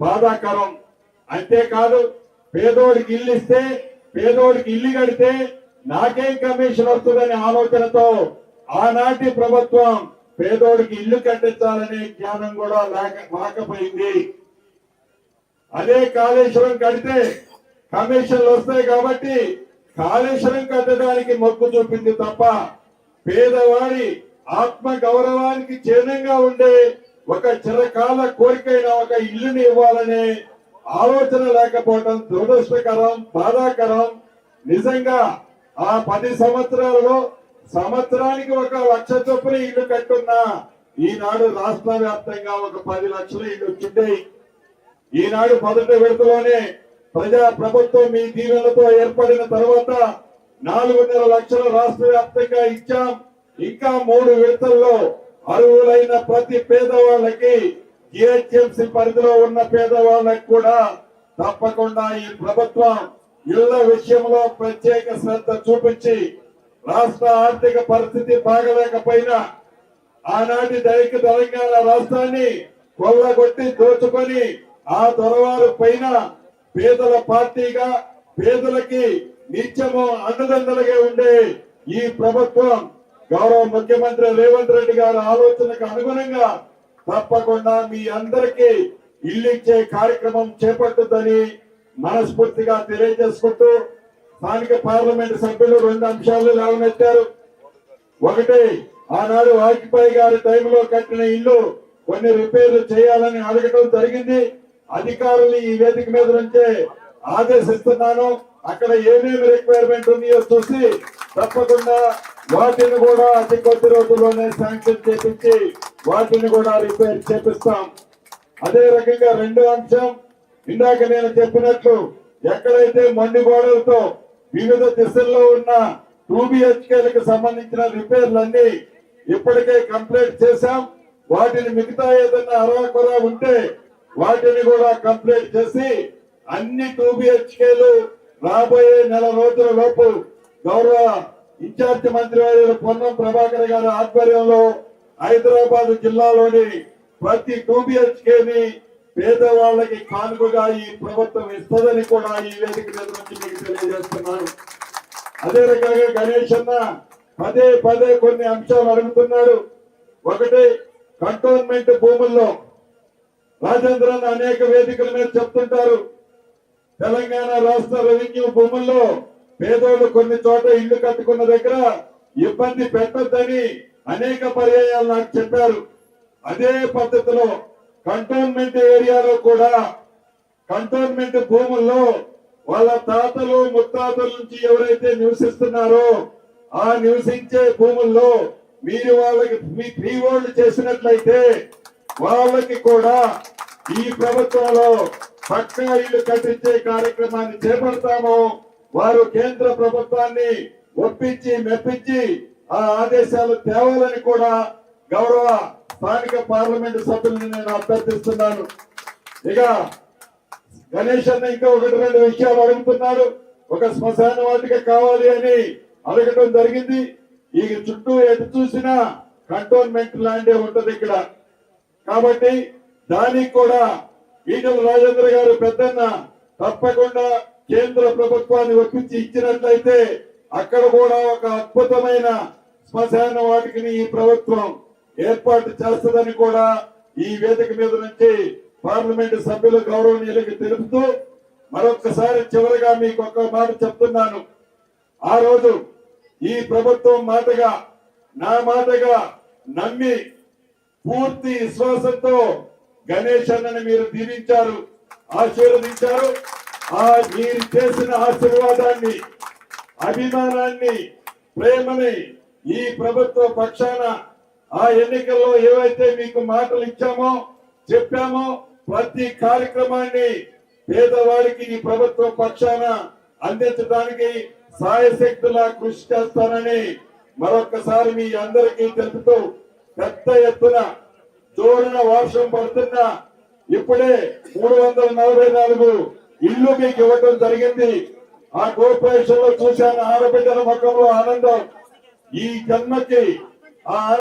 బాధాకరం. అంతేకాదు పేదోడికి ఇల్లు ఇస్తే పేదోడికి ఇల్లు కడితే నాకేం కమిషన్ వస్తుందనే ఆలోచనతో ఆనాటి ప్రభుత్వం పేదోడికి ఇల్లు కట్టించాలనే జ్ఞానం కూడా లేక రాకపోయింది. అదే కాళేశ్వరం కడితే కమిషన్లు వస్తాయి కాబట్టి కాళేశ్వరం కట్టడానికి మొక్కు చూపింది తప్ప పేదవాడి ఆత్మ గౌరవానికి చిహ్నంగా ఉండే ఒక చిరకాల కోరికైన ఒక ఇల్లుని ఇవ్వాలనే ఆలోచన లేకపోవడం దురదృష్టకరం బాధాకరం. నిజంగా ఆ పది సంవత్సరాలలో సంవత్సరానికి ఒక లక్ష చొప్పున ఇల్లు కట్టున్నా ఈనాడు రాష్ట్ర వ్యాప్తంగా ఒక పది లక్షల ఇల్లు వచ్చిండే ఈనాడు మొదటి విడతలోనే ప్రజా ప్రభుత్వం మీ దీవెనతో ఏర్పడిన తర్వాత నాలుగున్నర లక్షల రాష్ట్ర వ్యాప్తంగా ఇచ్చాం. ఇంకా మూడు విడతల్లో అర్హులైన ప్రతి పేదవాళ్ళకి జిహెచ్ఎంసీ పరిధిలో ఉన్న పేదవాళ్ళకి కూడా తప్పకుండా ఈ ప్రభుత్వం ఇళ్ళ విషయంలో ప్రత్యేక శ్రద్ధ చూపించి రాష్ట్ర ఆర్థిక పరిస్థితి బాగలేకపోయినా ఆనాటి దైక తెలంగాణ రాష్ట్రాన్ని కొల్లగొట్టి దోచుకొని ఆ దొరవారు పైన పేదల పార్టీగా పేదలకి నిత్యము అండదండలుగా ఉండే ఈ ప్రభుత్వం గౌరవ ముఖ్యమంత్రి రేవంత్ రెడ్డి గారి ఆలోచనకు అనుగుణంగా తప్పకుండా మీ అందరికీ ఇల్లు ఇచ్చే కార్యక్రమం చేపట్టుద్దని మనస్ఫూర్తిగా తెలియజేసుకుంటూ స్థానిక పార్లమెంట్ సభ్యులు రెండు అంశాలు లేవనెత్తారు. ఒకటి ఆనాడు వాజ్పేయి గారి టైంలో కట్టిన ఇల్లు కొన్ని రిపేర్లు చేయాలని అడగటం జరిగింది. అధికారులు ఈ వేదిక మీద నుంచే ఆదేశిస్తున్నాను. అక్కడ ఏమేమి రిక్వైర్మెంట్ ఉన్నాయో చూసి తప్పకుండా వాటిని కూడా అతి కొద్ది రోజుల్లోనే శాంక్షన్ చేపించి వాటిని కూడా రిపేర్ చేపిస్తాం. అదే రకంగా రెండో అంశం ఇందాక నేను చెప్పినట్లు ఎక్కడైతే మండి గోడలతో వివిధ దిశల్లో ఉన్న టూ బిహెచ్కేలకు సంబంధించిన రిపేర్లన్నీ ఇప్పటికే కంప్లీట్ చేశాం. వాటిని మిగతా ఏదైనా అరాకొరా ఉంటే వాటిని కూడా కంప్లీట్ చేసి అన్ని టూ బిహెచ్కేలు రాబోయే నెల రోజుల లోపు గౌరవ ఇన్ఛార్జ్ మంత్రి పొన్నం ప్రభాకర్ గారి ఆధ్వర్యంలో హైదరాబాద్ జిల్లాలోని ప్రతి టూ బిహెచ్కే ని పేదవాళ్ళకి కానుకగా ఈ ప్రభుత్వం ఇస్తుందని కూడా ఈ వేదిక మీద నుంచి మీకు తెలియజేస్తున్నాను. అదే రకంగా గణేష్ అన్న పదే పదే కొన్ని అంశాలు అడుగుతున్నాడు. ఒకటి కంటోన్మెంట్ భూముల్లో రాజేంద్రన్ అనేక వేదికల మీద చెప్తుంటారు. తెలంగాణ రాష్ట్ర రెవెన్యూ భూముల్లో పేదోళ్ళు కొన్ని చోట్ల ఇల్లు కట్టుకున్న దగ్గర ఇబ్బంది పెట్టొద్దని అనేక పర్యాయాలు నాకు చెప్పారు. అదే పద్ధతిలో కంటోన్మెంట్ ఏరియాలో కూడా కంటోన్మెంట్ భూముల్లో వాళ్ళ తాతలు ముత్తాతల నుంచి ఎవరైతే నివసిస్తున్నారో ఆ నివసించే భూముల్లో మీరు వాళ్ళకి మీ ఫ్రీ హోల్డ్ చేసినట్లయితే వాళ్ళకి కూడా ఈ ప్రభుత్వంలో పక్కా ఇల్లు కట్టించే కార్యక్రమాన్ని చేపడతాము. వారు కేంద్ర ప్రభుత్వాన్ని ఒప్పించి మెప్పించి ఆ ఆదేశాలు తేవాలని కూడా గౌరవ స్థానిక పార్లమెంటు సభ్యులను నేను అభ్యర్థిస్తున్నాను. ఇక గణేష్ అన్న ఇంకా ఒకటి రెండు విషయాలు అడుగుతున్నారు ఒక శ్మశాన వాటిక కావాలి అని అడగడం జరిగింది. ఈ చుట్టూ ఎటు చూసినా కంటోన్మెంట్ ల్యాండే ఉంటది ఇక్కడ. కాబట్టి దానికి కూడా ఈటల రాజేంద్ర గారు పెద్దన్న తప్పకుండా కేంద్ర ప్రభుత్వాన్ని ఒప్పించి ఇచ్చినట్లయితే అక్కడ కూడా ఒక అద్భుతమైన శ్మశాన వాటికిని ఈ ప్రభుత్వం ఏర్పాటు చేస్తుందని కూడా ఈ వేదిక మీద నుంచి పార్లమెంట్ సభ్యుల గౌరవనీయులకు తెలుపుతూ మరొకసారి చివరిగా మీకు ఒక మాట చెప్తున్నాను. ఆ రోజు ఈ ప్రభుత్వం మాటగా నా మాటగా నమ్మి పూర్తి విశ్వాసంతో గణేష్ అన్నని మీరు దీవించారు ఆశీర్వదించారు. ఆ మీరు చేసిన ఆశీర్వాదాన్ని అభిమానాన్ని ప్రేమని ఈ ప్రభుత్వ పక్షాన ఆ ఎన్నికల్లో ఏవైతే మీకు మాటలు ఇచ్చామో చెప్పామో ప్రతి కార్యక్రమాన్ని పేదవాడికి ఈ ప్రభుత్వ పక్షాన అందించడానికి సాయశక్తులా కృషి చేస్తానని మరొకసారి మీ అందరికీ తెలుపుతూ పెద్ద ఎత్తున జోరున వర్షం పడుతున్న ఇప్పుడే మూడు వందల నలభై నాలుగు ఇల్లు మీకు ఇవ్వటం జరిగింది. ఆ కార్పొరేషన్లో చూశాను ఆడబిడ్డల ముఖంలో ఆనందం. ఈ జన్మకి ఆ